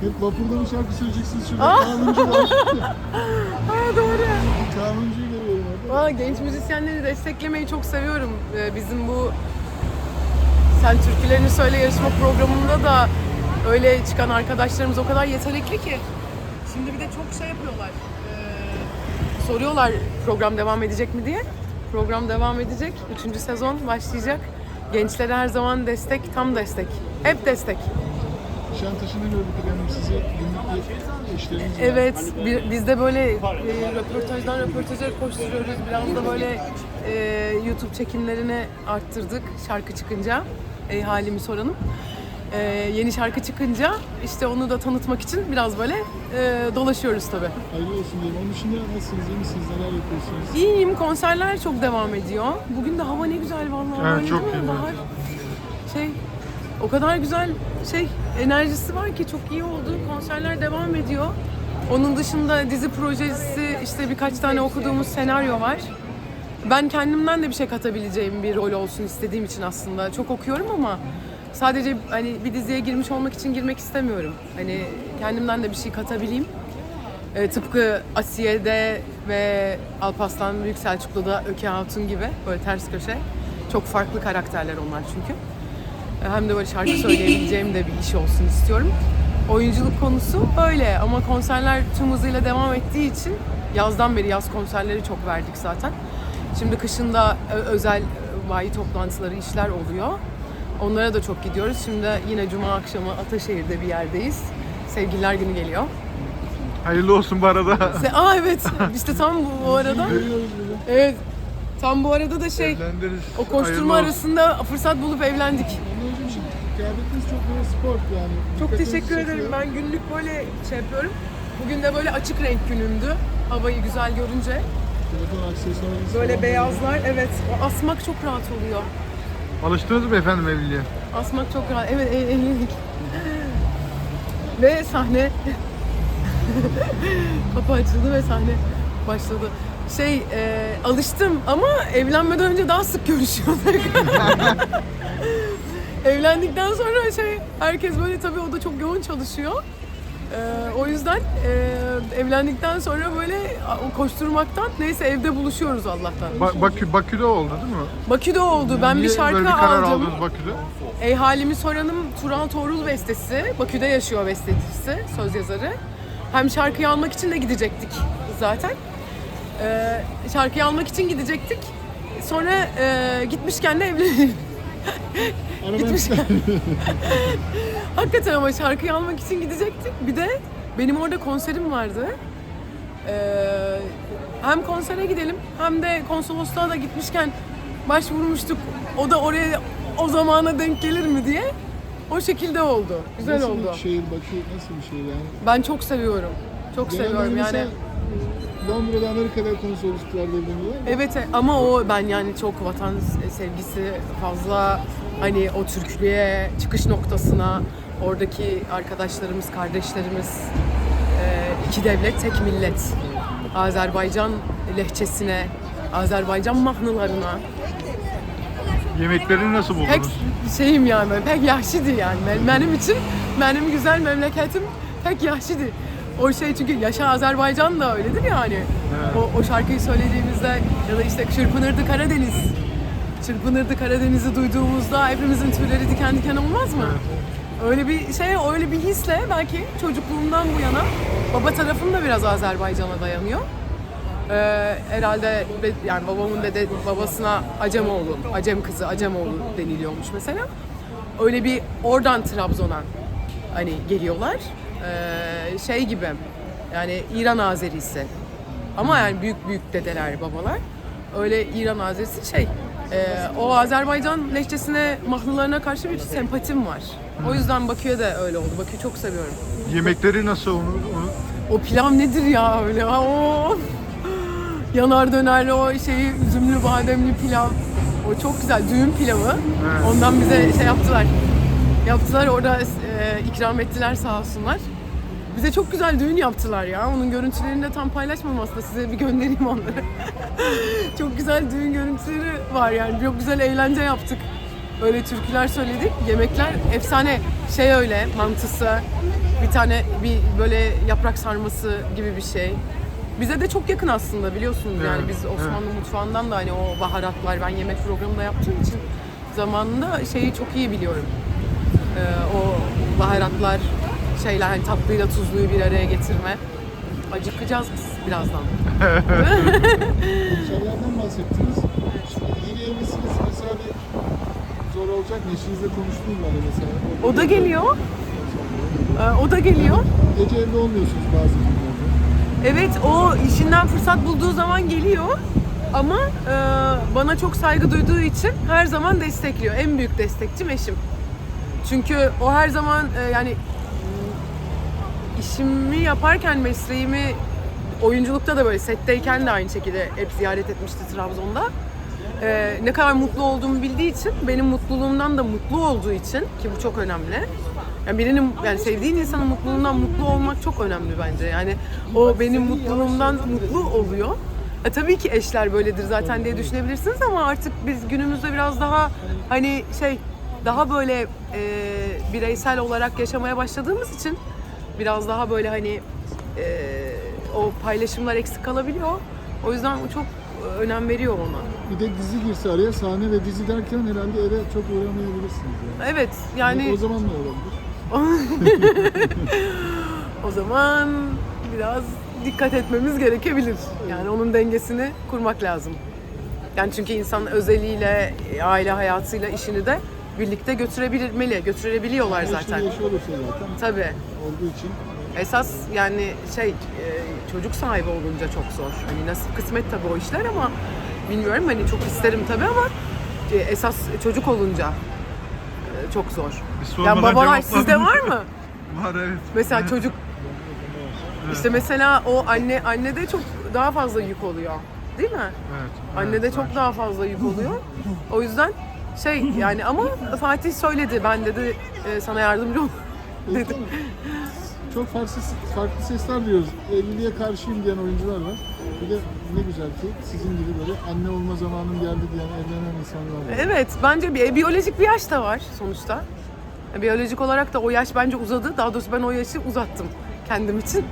Hep vapurda mı şarkı söyleyeceksiniz şurada? Aa! Kanuncu var. Aa doğru. Kanuncuyu görüyorum orada. Valla genç müzisyenleri desteklemeyi çok seviyorum. Ee, bizim bu Sen Türkülerini Söyle yarışma programında da öyle çıkan arkadaşlarımız o kadar yetenekli ki. Şimdi bir de çok şey yapıyorlar. Ee, soruyorlar program devam edecek mi diye. Program devam edecek. Üçüncü sezon başlayacak. Gençlere her zaman destek, tam destek. Hep destek. Nişantaşı'nda gördük efendim sizi. Günlük işleriniz var. Evet, bir- biz de böyle e, röportajdan röportaja koşturuyoruz. Biraz da böyle e, YouTube çekimlerini arttırdık şarkı çıkınca. Ey halimi soralım. E, yeni şarkı çıkınca işte onu da tanıtmak için biraz böyle e, dolaşıyoruz tabii. Hayırlı olsun diyelim. Onun dışında nasılsınız? iyi misiniz? Neler yapıyorsunuz? İyiyim, konserler çok devam ediyor. Bugün de hava ne güzel vallahi. Evet, öyle çok değil mi? iyi. Bahar. Şey, o kadar güzel şey enerjisi var ki çok iyi oldu. Konserler devam ediyor. Onun dışında dizi projesi işte birkaç tane okuduğumuz senaryo var. Ben kendimden de bir şey katabileceğim bir rol olsun istediğim için aslında çok okuyorum ama sadece hani bir diziye girmiş olmak için girmek istemiyorum. Hani kendimden de bir şey katabileyim. E, tıpkı Asiye'de ve Alparslan Büyük Selçuklu'da Öke Hatun gibi böyle ters köşe. Çok farklı karakterler onlar çünkü. E, hem de böyle şarkı söyleyebileceğim de bir iş olsun istiyorum. Oyunculuk konusu öyle ama konserler tüm hızıyla devam ettiği için yazdan beri yaz konserleri çok verdik zaten. Şimdi kışında ö- özel e, bayi toplantıları işler oluyor. Onlara da çok gidiyoruz. Şimdi yine cuma akşamı Ataşehir'de bir yerdeyiz. Sevgililer günü geliyor. Hayırlı olsun bu arada. Aa evet. İşte tam bu, bu arada. Evet. Tam bu arada da şey o koşturma arasında fırsat bulup evlendik. Kıyafetiniz çok böyle spor yani. Çok teşekkür ederim. çekiyor. Ben günlük böyle şey yapıyorum. Bugün de böyle açık renk günümdü. Havayı güzel görünce. Telefon aksesuarınız Böyle falan beyazlar evet. O asmak çok rahat oluyor. Alıştınız mı efendim evliliğe? Asmak çok rahat. Evet el- evlilik. ve sahne. Kapı açıldı ve sahne başladı. Şey e, alıştım ama evlenmeden önce daha sık görüşüyorduk. Evlendikten sonra şey herkes böyle tabii o da çok yoğun çalışıyor. E, o yüzden e, evlendikten sonra böyle koşturmaktan neyse evde buluşuyoruz Allah'tan. Ba- Bakü, Bakü'de oldu değil mi? Bakü'de oldu. Ben bir Niye şarkı böyle bir karar aldım. aldınız Bakü'de? Ey halimi soranım Tural Torul bestesi. Bakü'de yaşıyor bestecisi, söz yazarı. Hem şarkıyı almak için de gidecektik zaten. Ee, şarkıyı almak için gidecektik. Sonra e, gitmişken de evlenelim. Aradan Gitmişken. Hakikaten ama şarkıyı almak için gidecektik. Bir de benim orada konserim vardı. Ee, hem konsere gidelim hem de konsolosluğa da gitmişken başvurmuştuk. O da oraya o zamana denk gelir mi diye. O şekilde oldu. Güzel nasıl oldu. bir şehir Bakü nasıl bir şehir yani? Ben çok seviyorum. Çok Genelde seviyorum yani. mesela Londra'da Amerika'da konsolosluklarda evleniyorlar. Evet ama o ben yani çok vatan sevgisi fazla hani o Türklüğe çıkış noktasına oradaki arkadaşlarımız, kardeşlerimiz e, iki devlet tek millet Azerbaycan lehçesine, Azerbaycan mahnılarına Yemeklerini nasıl pek buldunuz? şeyim yani pek yaşlıdı yani Ben- benim için benim güzel memleketim pek yaşlıdı. O şey çünkü Yaşa Azerbaycan da öyledir yani. O, o şarkıyı söylediğimizde ya da işte Çırpınırdı Karadeniz. Çırpınırdı Karadeniz'i duyduğumuzda hepimizin tüyleri diken diken olmaz mı? Öyle bir şey, öyle bir hisle belki çocukluğumdan bu yana baba tarafım da biraz Azerbaycan'a dayanıyor. Ee, herhalde yani babamın dede babasına Acemoğlu, Acem kızı Acemoğlu deniliyormuş mesela. Öyle bir oradan Trabzon'a hani geliyorlar. Ee, şey gibi yani İran Azerisi. Ama yani büyük büyük dedeler, babalar. Öyle İran Azerisi şey. E, o Azerbaycan lehçesine, mahlılarına karşı bir sempatim var. O yüzden Bakü'ye de öyle oldu. Bakü'yü çok seviyorum. Yemekleri nasıl onu, onu O pilav nedir ya öyle? Of! Yanar dönerli o şeyi üzümlü bademli pilav. O çok güzel. Düğün pilavı. Evet. Ondan bize şey yaptılar. Yaptılar orada e, ikram ettiler sağ olsunlar. Bize çok güzel düğün yaptılar ya. Onun görüntülerini de tam paylaşmam aslında. Size bir göndereyim onları. çok güzel düğün görüntüleri var yani. Çok güzel eğlence yaptık. Öyle türküler söyledik. Yemekler efsane. Şey öyle mantısı, bir tane bir böyle yaprak sarması gibi bir şey. Bize de çok yakın aslında biliyorsunuz yani biz Osmanlı mutfağından da hani o baharatlar ben yemek programında yaptığım için zamanında şeyi çok iyi biliyorum. Ee, o baharatlar şeyler hani tatlıyla tuzluyu bir araya getirme. Acıkacağız biz birazdan. Konserlerden bahsettiniz. Şimdi yeni evlisiniz mesela bir zor olacak? Eşinizle konuştunuz mu hani mesela? O da geliyor. Ee, o da geliyor. Gece evde olmuyorsunuz bazı günlerde. Evet o işinden fırsat bulduğu zaman geliyor. Ama e, bana çok saygı duyduğu için her zaman destekliyor. En büyük destekçim eşim. Çünkü o her zaman e, yani işimi yaparken mesleğimi oyunculukta da böyle setteyken de aynı şekilde hep ziyaret etmişti Trabzon'da. E, ne kadar mutlu olduğumu bildiği için, benim mutluluğumdan da mutlu olduğu için ki bu çok önemli. Yani birinin yani sevdiğin insanın mutluluğundan mutlu olmak çok önemli bence. Yani o benim mutluluğumdan mutlu oluyor. E, tabii ki eşler böyledir zaten diye düşünebilirsiniz ama artık biz günümüzde biraz daha hani şey daha böyle e, bireysel olarak yaşamaya başladığımız için biraz daha böyle hani e, o paylaşımlar eksik kalabiliyor. O yüzden çok önem veriyor ona. Bir de dizi girse araya sahne ve dizi derken herhalde eve çok uğramayabilirsiniz yani. Evet yani O zaman ne olabilir? o zaman biraz dikkat etmemiz gerekebilir. Yani onun dengesini kurmak lazım. Yani çünkü insan özeliyle, aile hayatıyla işini de birlikte götürebilmeli, götürebiliyorlar zaten. Eşiyle eşi olursa zaten Tabii. olduğu için Esas yani şey e, çocuk sahibi olunca çok zor. Hani nasıl kısmet tabii o işler ama bilmiyorum hani çok isterim tabii ama e, esas çocuk olunca e, çok zor. Yani babalar sizde var mı? Var evet. Mesela çocuk işte mesela o anne annede çok daha fazla yük oluyor. Değil mi? Evet. Annede evet, çok daha fazla yük oluyor. O yüzden şey yani ama Fatih söyledi ben dedi e, sana yardımcı ol dedi. Çok farklı, farklı sesler duyuyoruz. Evliliğe karşıyım diyen oyuncular var. Bir de ne güzel ki sizin gibi böyle anne olma zamanım geldi diyen evlenen insanlar var. Evet bence bir biyolojik bir yaş da var sonuçta. Biyolojik olarak da o yaş bence uzadı. Daha doğrusu ben o yaşı uzattım kendim için.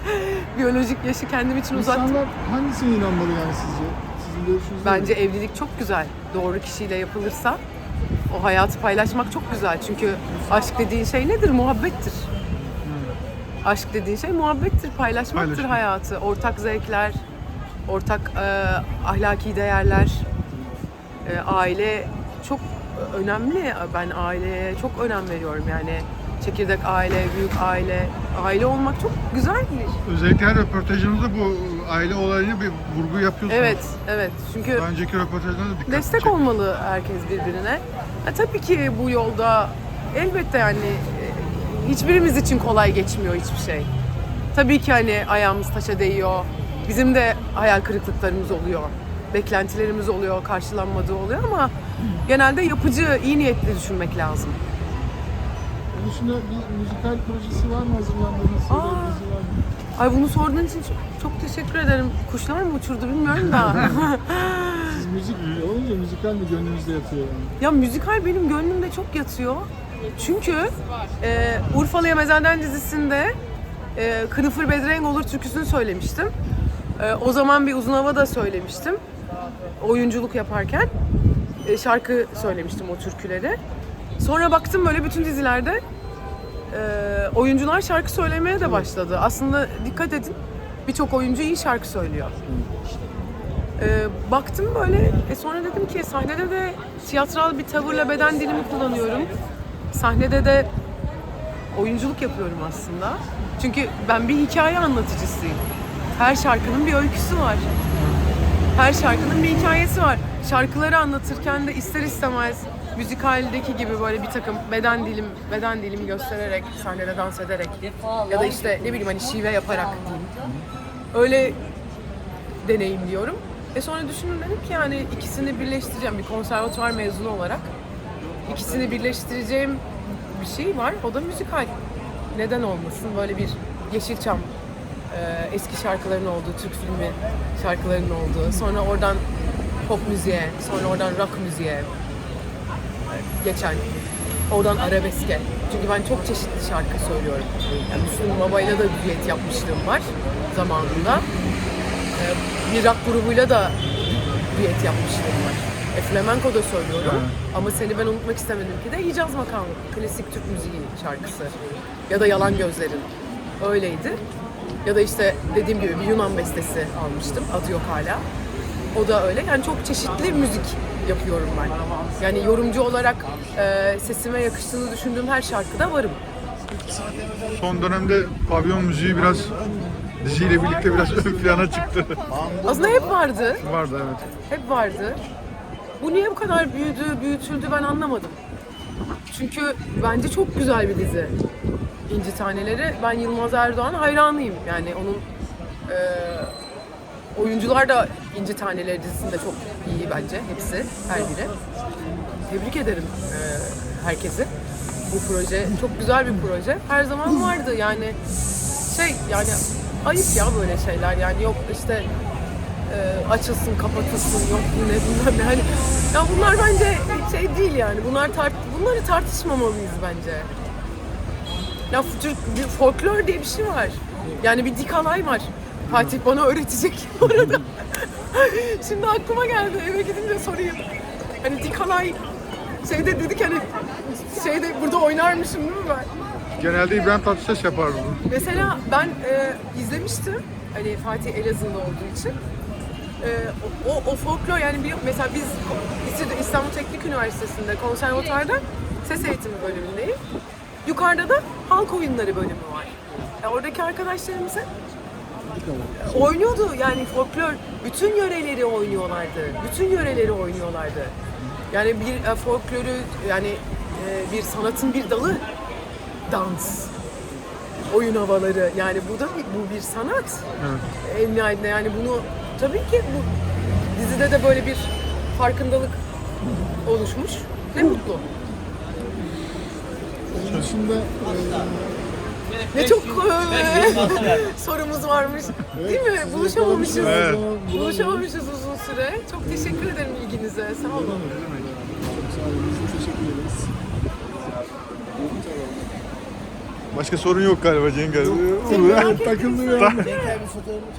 biyolojik yaşı kendim için uzattım. İnsanlar hangisine inanmalı yani sizce? Ne? Bence evlilik çok güzel. Doğru kişiyle yapılırsa o hayatı paylaşmak çok güzel. Çünkü aşk dediğin şey nedir? Muhabbettir. Aşk dediğin şey muhabbettir, paylaşmaktır Paylaşmak. hayatı. Ortak zevkler, ortak e, ahlaki değerler, e, aile çok önemli. Ben aileye çok önem veriyorum yani. Çekirdek aile, büyük aile, aile olmak çok güzel bir Özellikle her röportajınızda bu aile olayına bir vurgu yapıyorsunuz. Evet, evet. Çünkü Daha önceki röportajlarında dikkat destek çekti. olmalı herkes birbirine. Ha, tabii ki bu yolda elbette yani e, hiçbirimiz için kolay geçmiyor hiçbir şey. Tabii ki hani ayağımız taşa değiyor. Bizim de hayal kırıklıklarımız oluyor. Beklentilerimiz oluyor, karşılanmadığı oluyor ama genelde yapıcı, iyi niyetli düşünmek lazım. Bunun dışında bir müzikal projesi var mı hazırlandığınız? ya Aa. Ay bunu sorduğun için çok, çok teşekkür ederim. Kuşlar mı uçurdu bilmiyorum da. Siz müzik olunca müzikal mi gönlünüzde yatıyor? Ya müzikal benim gönlümde çok yatıyor. Çünkü e, Urfalı Yemezenden dizisinde e, Kınıfır Bedrenk olur türküsünü söylemiştim. E, o zaman bir uzun hava da söylemiştim. Oyunculuk yaparken e, şarkı söylemiştim o türküleri. Sonra baktım böyle bütün dizilerde e, oyuncular şarkı söylemeye de başladı. Aslında dikkat edin birçok oyuncu iyi şarkı söylüyor. Ee, baktım böyle, e sonra dedim ki sahnede de tiyatral bir tavırla beden dilimi kullanıyorum. Sahnede de oyunculuk yapıyorum aslında. Çünkü ben bir hikaye anlatıcısıyım. Her şarkının bir öyküsü var. Her şarkının bir hikayesi var. Şarkıları anlatırken de ister istemez müzikaldeki gibi böyle bir takım beden dilim beden dilimi göstererek sahnede dans ederek ya da işte ne bileyim hani şive yaparak diyeyim. Öyle deneyimliyorum. E sonra düşündüm dedim ki yani ikisini birleştireceğim bir konservatuvar mezunu olarak. ikisini birleştireceğim bir şey var. O da müzikal. Neden olmasın? Böyle bir Yeşilçam e, eski şarkıların olduğu, Türk filmi şarkılarının olduğu. Sonra oradan pop müziğe, sonra oradan rock müziğe. Geçen. Oradan arabeske. Çünkü ben çok çeşitli şarkı söylüyorum. Yani Müslüm Baba'yla da düet yapmışlığım var zamanında. Ee, bir rock grubuyla da düet yapmışlığım var. E, flamenco da söylüyorum. Ama seni ben unutmak istemedim ki de Hicaz Makamı. Klasik Türk müziği şarkısı. Ya da Yalan Gözlerin. Öyleydi. Ya da işte dediğim gibi bir Yunan bestesi almıştım. Adı yok hala. O da öyle. Yani çok çeşitli müzik yapıyorum ben. Yani yorumcu olarak e, sesime yakıştığını düşündüğüm her şarkıda varım. Son dönemde pavyon müziği biraz diziyle birlikte biraz ön plana çıktı. Aslında hep vardı. Vardı evet. Hep vardı. Bu niye bu kadar büyüdü, büyütüldü ben anlamadım. Çünkü bence çok güzel bir dizi. İnci Taneleri. Ben Yılmaz Erdoğan hayranıyım. Yani onun e, oyuncular da İnci Taneleri dizisinde çok iyi bence. Hepsi, her biri. Tebrik ederim e, herkesi. Bu proje çok güzel bir proje. Her zaman vardı yani şey yani ayıp ya böyle şeyler yani yok işte e, açılsın kapatılsın yok ne bilmem ne hani ya bunlar bence şey değil yani bunlar tart bunları tartışmamalıyız bence. Ya Türk folklor diye bir şey var. Yani bir dik alay var. Fatih bana öğretecek bu arada. Şimdi aklıma geldi eve gidince sorayım. Hani dik alay şeyde dedik hani şeyde burada oynarmışım değil mi ben? Genelde İbrahim Tatlıses yapardı bunu. Mesela ben e, izlemiştim. Hani Fatih Elazığlı olduğu için. E, o, o, folklor yani bir, mesela biz İstanbul Teknik Üniversitesi'nde konservatuarda ses eğitimi bölümündeyim. Yukarıda da halk oyunları bölümü var. E, oradaki arkadaşlarımız hep oynuyordu yani folklor bütün yöreleri oynuyorlardı. Bütün yöreleri oynuyorlardı. Yani bir e, folkloru yani e, bir sanatın bir dalı dans oyun havaları yani bu da bir, bu bir sanat en nihayetinde yani bunu tabii ki bu dizide de böyle bir farkındalık oluşmuş ne mutlu. Onun dışında e, Ne çok sorumuz varmış değil mi? Buluşamamışız. Evet. Buluşamamışız uzun süre. Çok teşekkür ederim ilginize. Sağ olun. çok sağ olun. Biz teşekkür ederiz. Başka sorun yok galiba abi. Takıldı ya.